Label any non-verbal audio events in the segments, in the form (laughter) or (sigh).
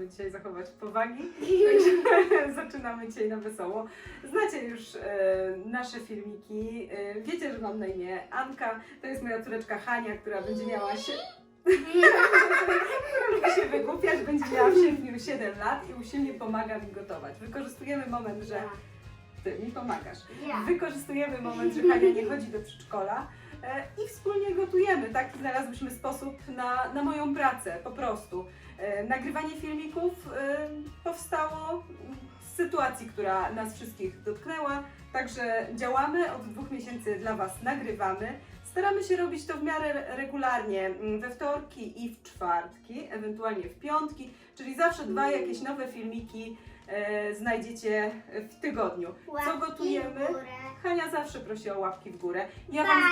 możemy dzisiaj zachować powagi. (laughs) Także (laughs) zaczynamy dzisiaj na wesoło. Znacie już e, nasze filmiki. E, wiecie, że mam na imię Anka. To jest moja córeczka Hania, która będzie miała się. (laughs) która lubi się wygłupiać, będzie miała w sierpniu 7 lat i usilnie pomaga mi gotować. Wykorzystujemy moment, że ty mi pomagasz. Wykorzystujemy moment, że Hania nie chodzi do przedszkola i wspólnie gotujemy. Taki znalazłyśmy sposób na, na moją pracę, po prostu. E, Nagrywanie filmików e, powstało z sytuacji, która nas wszystkich dotknęła, także działamy, od dwóch miesięcy dla Was nagrywamy. Staramy się robić to w miarę re- regularnie, mm, we wtorki i w czwartki, ewentualnie w piątki, czyli zawsze dwa jakieś nowe filmiki e, znajdziecie w tygodniu. Co gotujemy? w górę. Hania zawsze prosi o łapki w górę. Ja wam,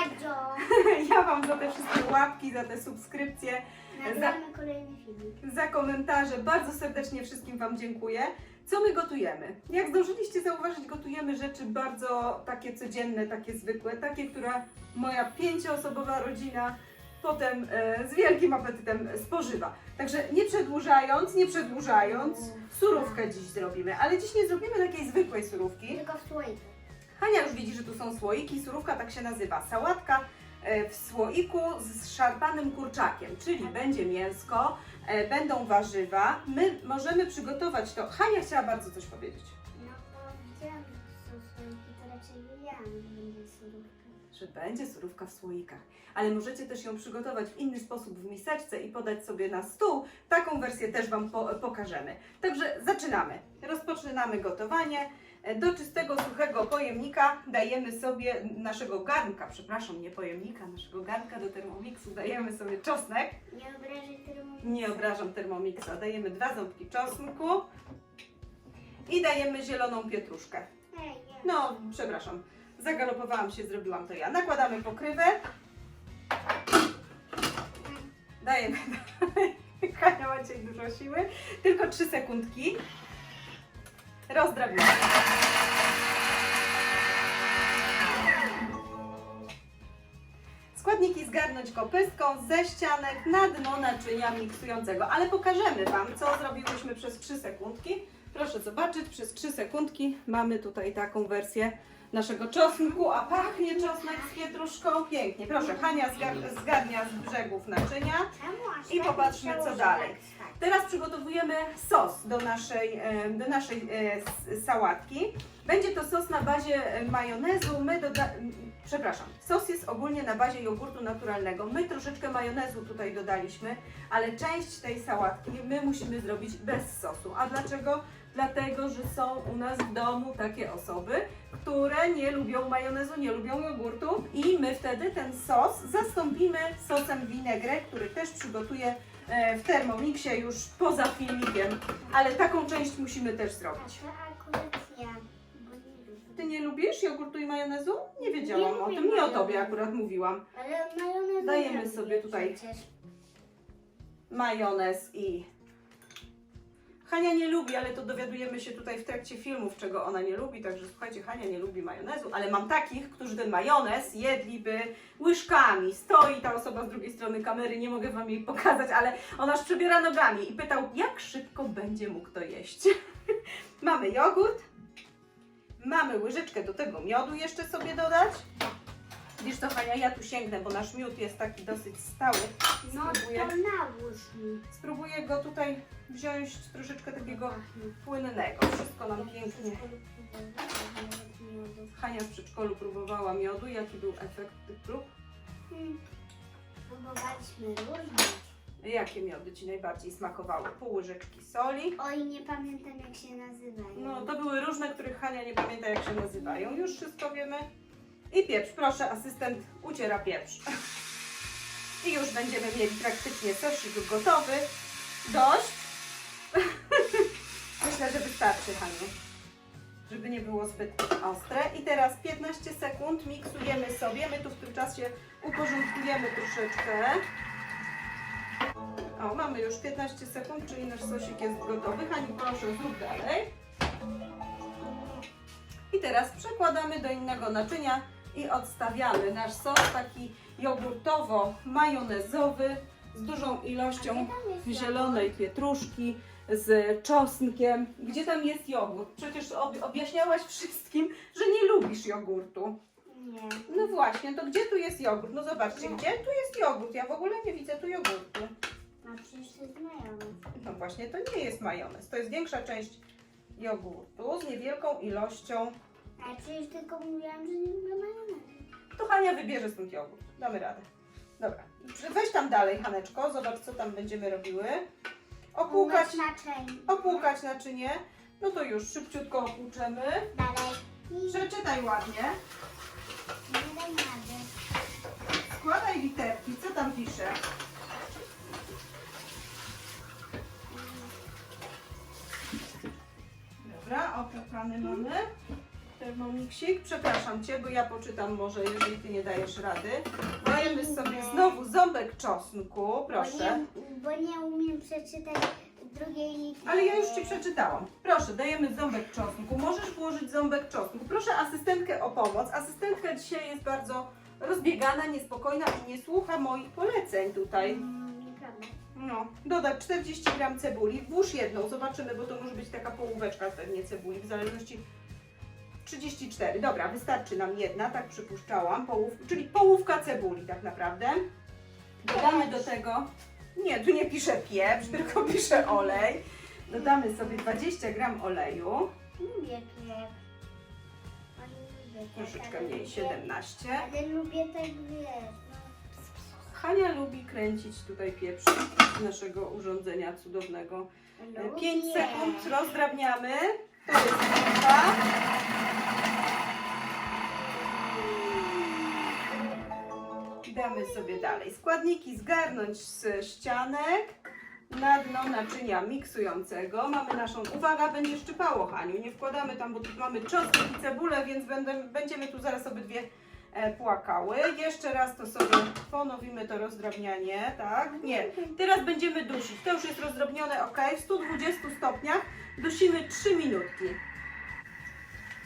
(laughs) ja wam za te wszystkie łapki, za te subskrypcje, Nagramy kolejny filmik. za komentarze bardzo serdecznie wszystkim Wam dziękuję. Co my gotujemy? Jak zdążyliście zauważyć, gotujemy rzeczy bardzo takie codzienne, takie zwykłe, takie, które moja pięcioosobowa rodzina potem e, z wielkim apetytem spożywa. Także nie przedłużając, nie przedłużając, surówkę dziś zrobimy, ale dziś nie zrobimy takiej zwykłej surówki. Tylko w słoiku. Hania już widzi, że tu są słoiki. Surówka tak się nazywa. Sałatka e, w słoiku z szarpanym kurczakiem, czyli będzie mięsko, e, będą warzywa. My możemy przygotować to. Hania chciała bardzo coś powiedzieć. Że będzie surówka w słoikach, ale możecie też ją przygotować w inny sposób w miseczce i podać sobie na stół. Taką wersję też Wam po, pokażemy. Także zaczynamy. Rozpoczynamy gotowanie. E, Do czystego, suchego pojemnika dajemy sobie naszego garnka, przepraszam, nie pojemnika, naszego garnka do termomiksu dajemy sobie czosnek. Nie obrażaj termometru. Nie obrażam termomiksa. Dajemy dwa ząbki czosnku i dajemy zieloną pietruszkę. No, przepraszam. Zagalopowałam się, zrobiłam to ja. Nakładamy pokrywę. Dajemy dalej. (laughs) Hania ma dzisiaj dużo siły. Tylko 3 sekundki. Rozdrabniamy. Składniki zgarnąć kopystką ze ścianek na dno naczynia miksującego. Ale pokażemy Wam, co zrobiłyśmy przez 3 sekundki. Proszę zobaczyć, przez 3 sekundki mamy tutaj taką wersję naszego czosnku, a pachnie czosnek z pietruszką pięknie. Proszę, Hania zgar- zgarnia z brzegów naczynia. I tak popatrzmy, co dalej. tak stać? Teraz przygotowujemy sos do naszej, e, do naszej e, s- sałatki. Będzie to sos na bazie majonezu. My doda... m, Przepraszam, sos jest ogólnie na bazie jogurtu naturalnego. My troszeczkę majonezu tutaj dodaliśmy, ale część tej sałatki my musimy zrobić bez sosu. A dlaczego? Dlatego, że są u nas w domu takie osoby, które nie lubią majonezu, nie lubią jogurtu i my wtedy ten sos zastąpimy sosem vinaigrette, który też przygotuję e, w Thermomixie już poza filmikiem, ale taką część musimy też zrobić. Ty nie lubisz jogurtu i majonezu? Nie wiedziałam o tym, nie o tobie akurat mówiłam. Dajemy sobie tutaj. Majonez i... Hania nie lubi, ale to dowiadujemy się tutaj w trakcie filmów, czego ona nie lubi, także słuchajcie, Hania nie lubi majonezu, ale mam takich, którzy ten majonez jedliby łyżkami. Stoi ta osoba z drugiej strony kamery, nie mogę wam jej pokazać, ale ona aż przebiera nogami i pytał, jak szybko będzie mógł to jeść. (laughs) mamy jogurt, mamy łyżeczkę do tego miodu jeszcze sobie dodać. Widzisz to Hania, ja tu sięgnę, bo nasz miód jest taki dosyć stały. No to Spróbuję, nałóż mi. spróbuję go tutaj wziąć troszeczkę takiego płynnego. Wszystko nam pięknie. Hania w przedszkolu próbowała miodu. Jaki był efekt tych prób? Hmm. Próbowaliśmy różne. Jakie miody Ci najbardziej smakowały? Pół łyżeczki soli. Oj, nie pamiętam jak się nazywają. No, to były różne, których Hania nie pamięta jak się nazywają. Już wszystko wiemy. I pieprz. Proszę, asystent uciera pieprz. (laughs) I już będziemy mieli praktycznie sosik gotowy. Dość. (laughs) Myślę, że wystarczy, Haniu. Żeby nie było zbyt ostre. I teraz 15 sekund miksujemy sobie. My tu w tym czasie uporządkujemy troszeczkę. O, mamy już 15 sekund, czyli nasz sosik jest gotowy. Haniu, proszę, zrób dalej. I teraz przekładamy do innego naczynia i odstawiamy nasz sos taki jogurtowo-majonezowy z dużą ilością zielonej pietruszki, z czosnkiem. Gdzie tam jest jogurt? Przecież ob objaśniałaś wszystkim, że nie lubisz jogurtu. Nie. No właśnie, to gdzie tu jest jogurt? No zobaczcie, gdzie tu jest jogurt? Ja w ogóle nie widzę tu jogurtu. No przecież to jest majonez. No właśnie, to nie jest majonez. To jest większa część jogurtu z niewielką ilością. Ale przecież tylko mówiłam, że nie lubię majonezu. To Hania wybierze stąd jogurt. Damy radę. Dobra, weź tam dalej, Haneczko. Zobacz, co tam będziemy robiły. Opłukać, Znaczenie. opłukać naczynie. No to już szybciutko opłuczemy. Dalej. I Przeczytaj ładnie. nie daj rady. Składaj literki. Co tam pisze? Dobra, opłukany mamy. Termomiksik. Przepraszam Cię, bo ja poczytam może, jeżeli Ty nie dajesz rady. Dajemy sobie znowu ząbek czosnku, proszę. Bo nie, bo nie umiem przeczytać drugiej litery. Ale ja już Ci przeczytałam. Proszę, dajemy ząbek czosnku. Możesz włożyć ząbek czosnku. Proszę asystentkę o pomoc. Asystentka dzisiaj jest bardzo rozbiegana, niespokojna i nie słucha moich poleceń tutaj. Mm, Nieprawda. No, dodać 40 gram cebuli. Włóż jedną, zobaczymy, bo to może być taka połóweczka pewnie cebuli, w zależności. 34, dobra, wystarczy nam jedna, tak przypuszczałam, połów, czyli połówka cebuli tak naprawdę. Dodamy do tego, nie, tu nie pisze pieprz, (laughs) tylko pisze olej. Dodamy sobie 20 gram oleju, Lubię chleb. Ale lubię tak, troszeczkę ale mniej, lubię- 17. Ale lubię tak wiesz. Hania lubi kręcić tutaj pieprz z naszego urządzenia cudownego. No. 5 Lubię. sekund rozdrabniamy. To jest. Damy sobie dalej składniki zgarnąć z ścianek na dno naczynia miksującego. Mamy naszą, uwaga, będzie szczypało Haniu, nie wkładamy tam, bo tu mamy czosnek i cebulę, więc będę, będziemy tu zaraz obydwie e, płakały. Jeszcze raz to sobie ponowimy to rozdrabnianie, tak? Nie, teraz będziemy dusić. To już jest rozdrobnione, ok? W 120 stopniach dusimy 3 minutki.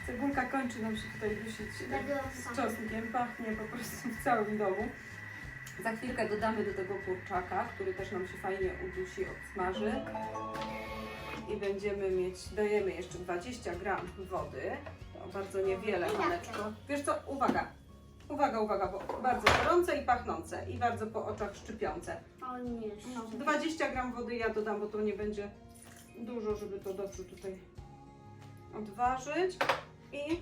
Cebulka kończy nam się tutaj dusić e, z czosnkiem, pachnie po prostu w całym domu. Za chwilkę dodamy do tego kurczaka, który też nam się fajnie udusi, odsmaży. I będziemy mieć, dajemy jeszcze 20 gram wody. To bardzo niewiele, Haneczko. Wiesz co, uwaga, uwaga, uwaga, bo bardzo gorące i pachnące i bardzo po oczach szczypiące. O nie. No, 20 gram wody ja dodam, bo to nie będzie dużo, żeby to dobrze tutaj odważyć. I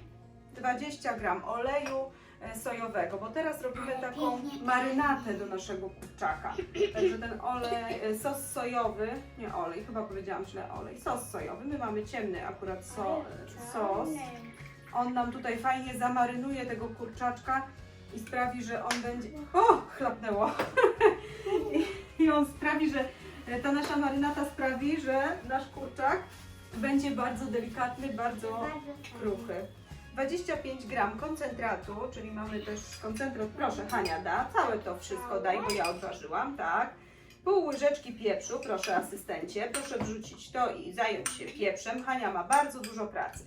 20 gram oleju e, sojowego, bo teraz robimy taką marynatę do naszego kurczaka. Także ten olej, e, sos sojowy, nie olej, chyba powiedziałam źle olej, sos sojowy. My mamy ciemny akurat so, sos. On nam tutaj fajnie zamarynuje tego kurczaczka i sprawi, że on będzie. O! Chlapnęło. (laughs) I, I on sprawi, że ta nasza marynata sprawi, że nasz kurczak będzie bardzo delikatny, bardzo kruchy. 25 gram koncentratu, czyli mamy też koncentrat. Proszę, Hania da. Całe to wszystko daj, bo ja odważyłam, tak. Pół łyżeczki pieprzu, proszę asystencie. Proszę wrzucić to i zająć się pieprzem. Hania ma bardzo dużo pracy.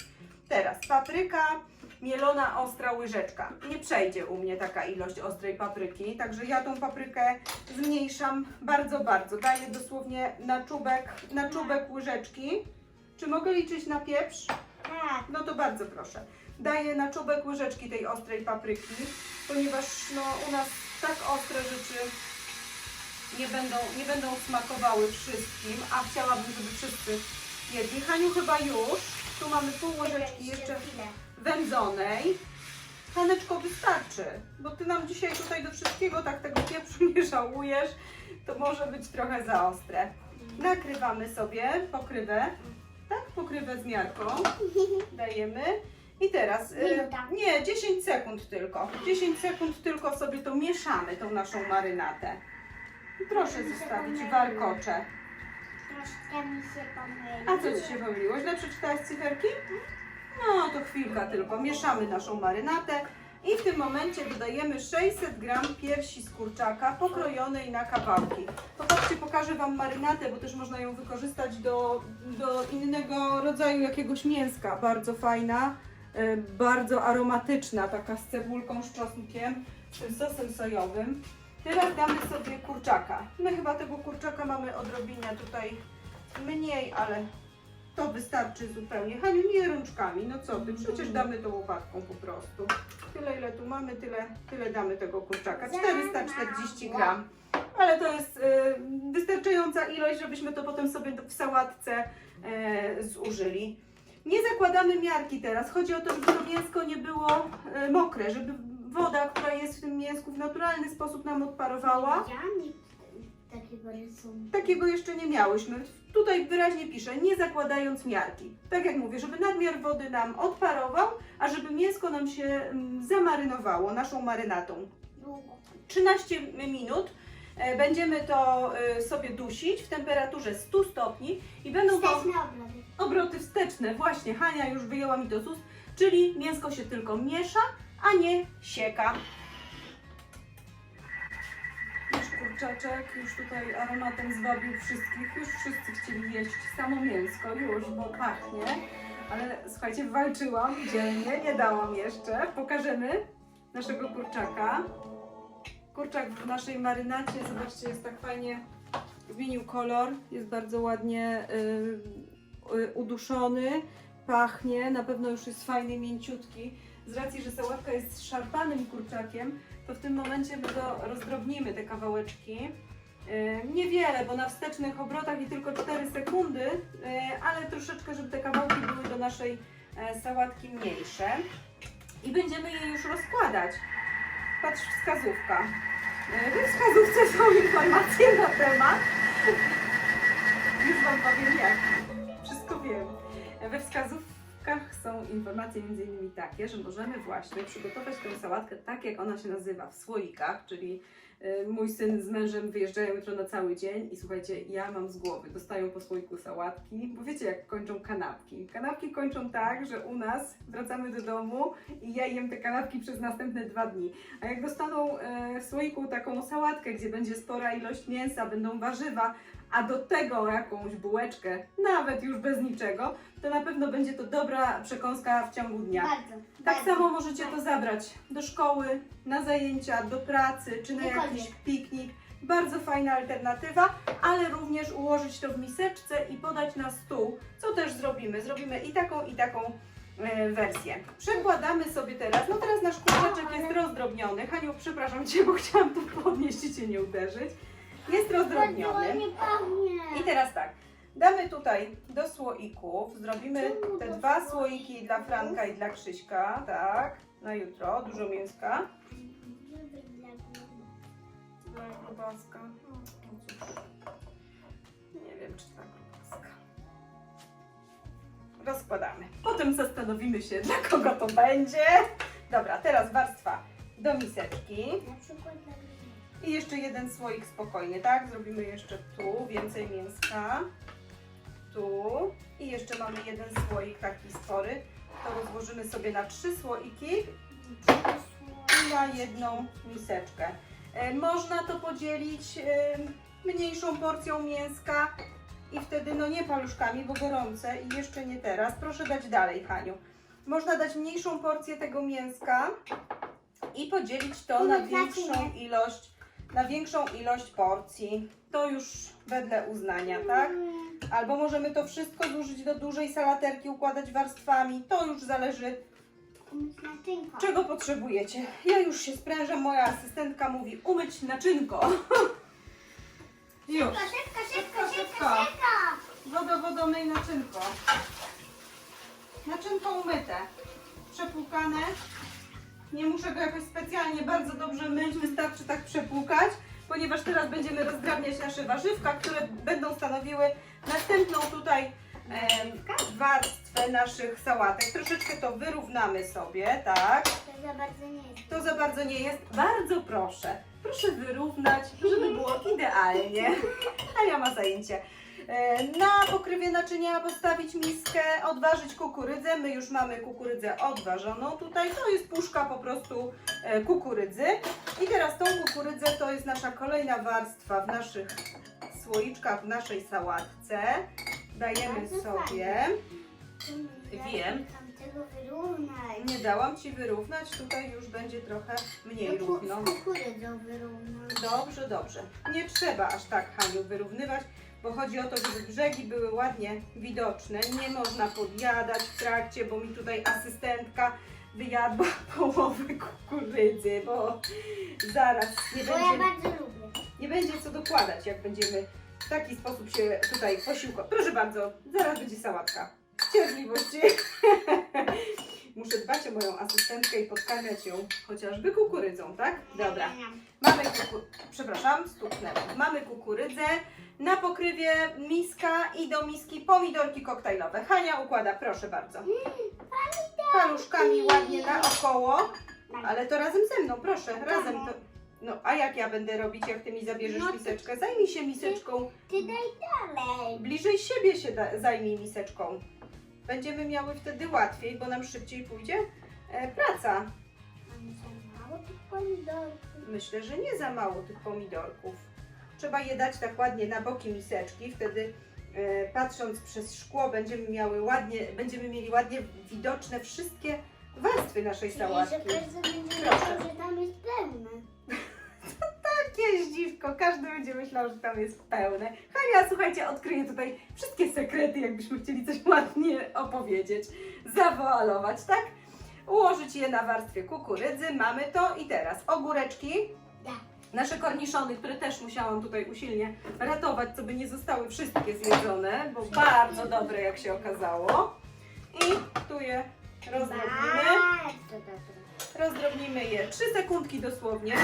Teraz papryka, mielona ostra łyżeczka. Nie przejdzie u mnie taka ilość ostrej papryki, także ja tą paprykę zmniejszam bardzo, bardzo. Daję dosłownie na czubek, na czubek łyżeczki. Czy mogę liczyć na pieprz? Tak. No to bardzo proszę. Daję na czubek łyżeczki tej ostrej papryki, ponieważ no, u nas tak ostre rzeczy nie będą, nie będą smakowały wszystkim, a chciałabym, żeby wszyscy jedli. Haniu chyba już. Tu mamy pół łyżeczki jeszcze wędzonej. Haneczko wystarczy, bo ty nam dzisiaj tutaj do wszystkiego tak tego pieprzu nie żałujesz. To może być trochę za ostre. Nakrywamy sobie pokrywę. Tak, pokrywę z miarką dajemy. I teraz, y, nie, 10 sekund tylko. 10 sekund tylko sobie to mieszamy, tą naszą marynatę. Proszę zostawić warkocze. Troszkę mi się pomyliło. A co Ci się pomyliło? Źle przeczytałaś cyferki? No, to chwilka tylko. Mieszamy naszą marynatę i w tym momencie dodajemy 600 gram piersi z kurczaka pokrojonej na kawałki. Popatrzcie, pokażę Wam marynatę, bo też można ją wykorzystać do, do innego rodzaju jakiegoś mięska. Bardzo fajna, y, bardzo aromatyczna, taka z cebulką, z czosnkiem, z tym sosem sojowym. Teraz damy sobie kurczaka. My chyba tego kurczaka mamy odrobinę tutaj mniej, ale to wystarczy zupełnie. Haniu, nie rączkami, no co ty, przecież damy to łopatką po prostu. Tyle ile tu mamy, tyle, tyle damy tego kurczaka. 440 gram. Ale to jest y, wystarczająca ilość, żebyśmy to potem sobie w sałatce e, zużyli. Nie zakładamy miarki teraz. Chodzi o to, żeby to mięsko nie było e, mokre, żeby woda, która jest w tym mięsku w naturalny sposób nam odparowała. Widziałam nic takiego rysunku. Takiego jeszcze nie miałyśmy. Tutaj wyraźnie pisze, nie zakładając miarki. Tak jak mówię, żeby nadmiar wody nam odparował, a żeby mięsko nam się mm, zamarynowało naszą marynatą. Długo. 13 minut e, będziemy to e, sobie dusić w temperaturze 100 stopni i będą to obroty wsteczne. Właśnie Hania już wyjęła mi to z ust, czyli mięsko się tylko miesza, a nie sieka. Nasz kurczaczek już tutaj aromatem zwabił wszystkich. Już wszyscy chcieli jeść samo mięsko, już, bo pachnie. Ale słuchajcie, walczyłam dzielnie, nie dałam jeszcze. Pokażemy naszego kurczaka. Kurczak w naszej marynacie, zobaczcie, jest tak fajnie zmienił kolor. Jest bardzo ładnie y, y, uduszony, pachnie, na pewno już jest fajny, mięciutki. Z racji, że sałatka jest szarpanym kurczakiem, to w tym momencie go rozdrobnimy, te kawałeczki. Y, Niewiele, bo na wstecznych obrotach i tylko 4 sekundy, y, ale troszeczkę, żeby te kawałki były do naszej e, sałatki mniejsze. I będziemy je już rozkładać. Patrz, wskazówka. E, We wskazówce są informacje na temat. Już Wam powiem jak. Wszystko wiem. We są informacje m.in. takie, że możemy właśnie przygotować tę sałatkę tak, jak ona się nazywa, w słoikach, czyli y, mój syn z mężem wyjeżdżają jutro na cały dzień i słuchajcie, ja mam z głowy, dostają po słoiku sałatki, bo wiecie jak kończą kanapki. Kanapki kończą tak, że u nas wracamy do domu i ja jem te kanapki przez następne dwa dni. A jak dostaną e, w słoiku taką sałatkę, gdzie będzie spora ilość mięsa, będą warzywa, a do tego jakąś bułeczkę, nawet już bez niczego, to na pewno będzie to dobra przekąska w ciągu dnia. Bardzo. Tak bardzo. samo możecie to zabrać do szkoły, na zajęcia, do pracy czy na jakiś piknik. Bardzo fajna alternatywa, ale również ułożyć to w miseczce i podać na stół, co też zrobimy. Zrobimy i taką, i taką e, wersję. Przekładamy sobie teraz, no teraz nasz kurczaczek jest rozdrobniony. Haniu, przepraszam Cię, bo chciałam tu podnieść i Cię nie uderzyć. Jest rozdrobniony. ładnie pachnie. I teraz tak, damy tutaj do słoików, zrobimy Czemu te do dwa słoiki dla Franka i dla Krzyśka, tak, na jutro, dużo mięska. Dla grubaska, no cóż, nie wiem czy dla grubaska. Rozkładamy. Potem zastanowimy się, dla kogo to będzie. Dobra, teraz warstwa do miseczki. Na przykład dla mnie. I jeszcze jeden słoik spokojnie, tak? Zrobimy jeszcze tu więcej mięska. Tu. I jeszcze mamy jeden słoik taki spory. To rozłożymy sobie na trzy słoiki i na jedną miseczkę. E, Można to podzielić e, mniejszą porcją mięska i wtedy no nie paluszkami, bo gorące i jeszcze nie teraz. Proszę dać dalej, Haniu. Można dać mniejszą porcję tego mięska i podzielić to na większą ilość, na większą ilość porcji. To już wedle uznania, tak? Albo możemy to wszystko zużyć do dużej salaterki, układać warstwami. To już zależy. Czego potrzebujecie? Ja już się sprężam, moja asystentka mówi umyć naczynko. (laughs) Już. Szybko, szybko, szybko, Szybko, szybko, szybko. szybko. Wodo, wodo, myj naczynko. Naczynko umyte. Przepłukane. Nie muszę go jakoś specjalnie bardzo dobrze myć, wystarczy tak przepłukać, ponieważ teraz będziemy rozdrabniać nasze warzywka, które będą stanowiły następną tutaj em, warstwę naszych sałatek. Troszeczkę to wyrównamy sobie, tak? To za bardzo nie jest. To za bardzo nie jest. Bardzo proszę. Proszę wyrównać, żeby było idealnie. Ania ma zajęcie. E, Na pokrywie naczynia postawić miskę, odważyć kukurydzę. My już mamy kukurydzę odważoną tutaj. To jest puszka po prostu e, kukurydzy. I teraz tą kukurydzę to jest nasza kolejna warstwa w naszych słoiczkach, w naszej sałatce. Dajemy sobie. Wiem. Nie dałam Ci wyrównać, tutaj już będzie trochę mniej No, równo. Z kukurydzą wyrównać. Dobrze, dobrze. Nie trzeba aż tak, Haniu, wyrównywać. Bo chodzi o to, żeby brzegi były ładnie widoczne. Nie można podjadać w trakcie, bo mi tutaj asystentka wyjadła (laughs) połowę kukurydzy, bo zaraz nie Bo ja będzie, bardzo lubię. nie będzie co dokładać, jak będziemy w taki sposób się tutaj posiłkować. Proszę bardzo, zaraz będzie sałatka. Cierpliwości. (laughs) Muszę dbać o moją asystentkę i podkarmiać ją chociażby kukurydzą, tak? Dobra. Mamy kuku... Przepraszam, stuknęłam. Mamy kukurydzę. Na pokrywie miska i do miski pomidorki koktajlowe. Hania układa, proszę bardzo. Paluszkami ładnie naokoło, ale to razem ze mną, proszę, razem to. No, a jak ja będę robić, jak ty mi zabierzesz No miseczkę? Zajmij się miseczką. Ty daj dalej. Bliżej siebie się da, zajmij miseczką. Będziemy miały wtedy łatwiej, bo nam szybciej pójdzie e, praca. Mam za mało tych pomidorów. Myślę, że nie za mało tych pomidorków. Trzeba je dać tak ładnie na boki miseczki, wtedy e, patrząc przez szkło będziemy miały ładnie, będziemy mieli ładnie widoczne wszystkie warstwy naszej Czyli, że sałatki. każdy będzie Proszę. że tam jest pełne. Takie zdziwko, każdy będzie myślał, że tam jest pełne. Hania, słuchajcie, odkryje tutaj wszystkie sekrety, jakbyśmy chcieli coś (laughs) ładnie opowiedzieć, zawoalować, tak? Ułożyć je na warstwie kukurydzy, mamy to i teraz ogóreczki. Tak. Nasze korniszony, które też musiałam tutaj usilnie ratować, co by nie zostały wszystkie zjedzone, bo bardzo dobre jak się okazało. I tu je rozdrobnimy. Bardzo dobre. Rozdrobnimy je 3 sekundki dosłownie.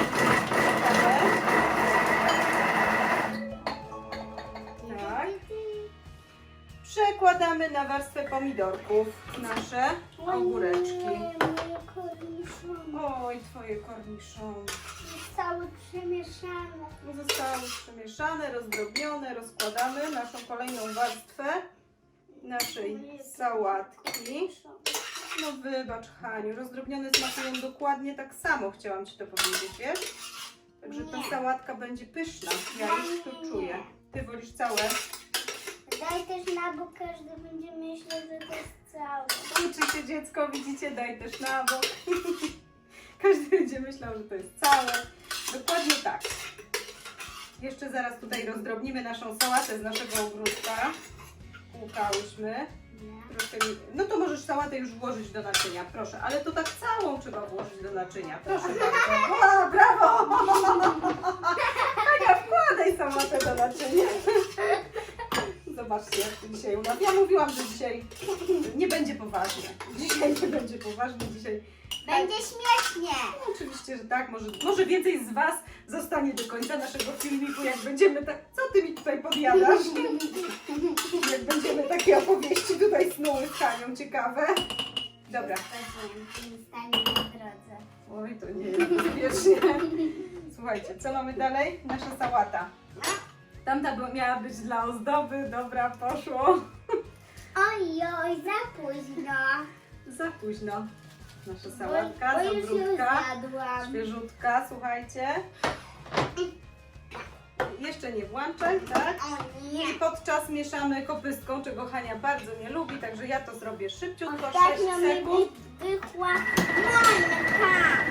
Tak. Przekładamy na warstwę pomidorków nasze ogóreczki. Oj, twoje korniszony. Zostały przemieszane. Zostały przemieszane, rozdrobnione. Rozkładamy naszą kolejną warstwę naszej sałatki. No wybacz Haniu, rozdrobnione smakują dokładnie tak samo, chciałam Ci to powiedzieć, wiesz? Także ta Nie. sałatka będzie pyszna, ja już to czuję. Ty wolisz całe? Daj też na bok, każdy będzie myślał, że to jest całe. Uczy się dziecko, widzicie, daj też na bok. (laughs) Każdy będzie myślał, że to jest całe. Dokładnie tak. Jeszcze zaraz tutaj rozdrobnimy naszą sałatę z naszego ogródka. Płukałyśmy. Nie. Troszkę mi... No to możesz sałatę już włożyć do naczynia, proszę. Ale to tak całą trzeba włożyć do naczynia. Proszę bardzo. O, brawo! Ania, wkładaj sałatę do naczynia. Zobaczcie, jak to dzisiaj u nas. Ja mówiłam, że dzisiaj nie będzie poważnie. Dzisiaj nie będzie poważnie, dzisiaj Będzie śmiesznie. no, oczywiście, że tak. Może, może więcej z Was zostanie do końca naszego filmiku, jak będziemy tak. Tutaj podjadasz? Jak będziemy takie opowieści tutaj snuły z Hanią ciekawe. Dobra. Spokojnie, stanie na drodze. Oj, to nie jest. Słuchajcie, co mamy dalej? Nasza sałata. Tamta miała być dla ozdoby, dobra, poszło. Oj, oj, za późno. Za późno. Nasza Bo, sałatka bo z już ją ogródka. zjadłam. Świeżutka, słuchajcie. Jeszcze nie włączaj, tak? O nie. I podczas mieszamy kopystką, czego Hania bardzo nie lubi, także ja to zrobię szybciutko, 6 Ostatnio mi sekund. wychła mąka.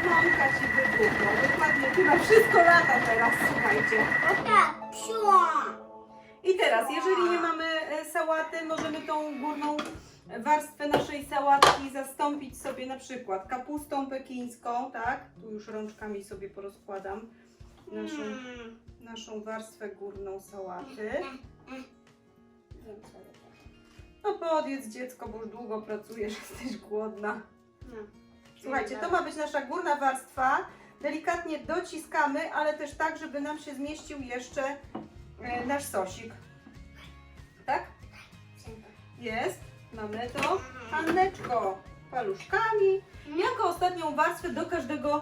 Mąka ci wybuchła, dokładnie, chyba wszystko lata teraz, słuchajcie. Tak, psiła. I teraz, jeżeli nie mamy e, sałaty, możemy tą górną warstwę naszej sałatki zastąpić sobie na przykład kapustą pekińską, tak? Tu już rączkami sobie porozkładam naszą, Mm. naszą warstwę górną sałaty. Co robię. No podjedz dziecko, bo już długo pracujesz, (laughs) jesteś głodna. No. Słuchajcie, to ma być nasza górna warstwa. Delikatnie dociskamy, ale też tak, żeby nam się zmieścił jeszcze e, nasz sosik. Tak? Jest. Mamy to. Anneczko. Paluszkami. Jako ostatnią warstwę do każdego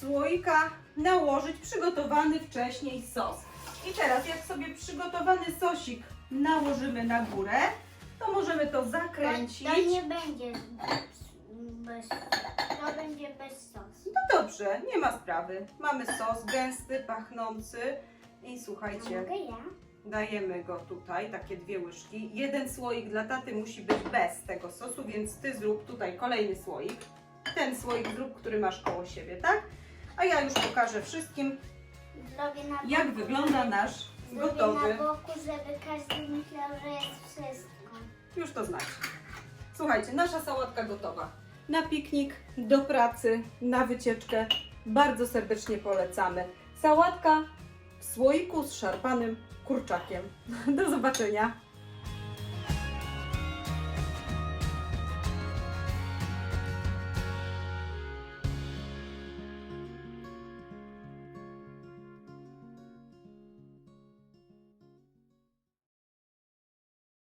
słoika nałożyć przygotowany wcześniej sos. I teraz jak sobie przygotowany sosik nałożymy na górę, to możemy to zakręcić. To nie będzie bez, to będzie bez sosu. No dobrze, nie ma sprawy. Mamy sos gęsty, pachnący i słuchajcie, mogę ja? dajemy go tutaj, takie dwie łyżki. Jeden słoik dla taty musi być bez tego sosu, więc ty zrób tutaj kolejny słoik. Ten słoik zrób, który masz koło siebie, tak? A ja już pokażę wszystkim, Zrobię na jak boku. wygląda nasz Zrobię gotowy. na boku, żeby każdy myślał, że jest wszystko. Już to znacie. Słuchajcie, nasza sałatka gotowa. Na piknik, do pracy, na wycieczkę. Bardzo serdecznie polecamy. Sałatka w słoiku z szarpanym kurczakiem. (laughs) Do zobaczenia.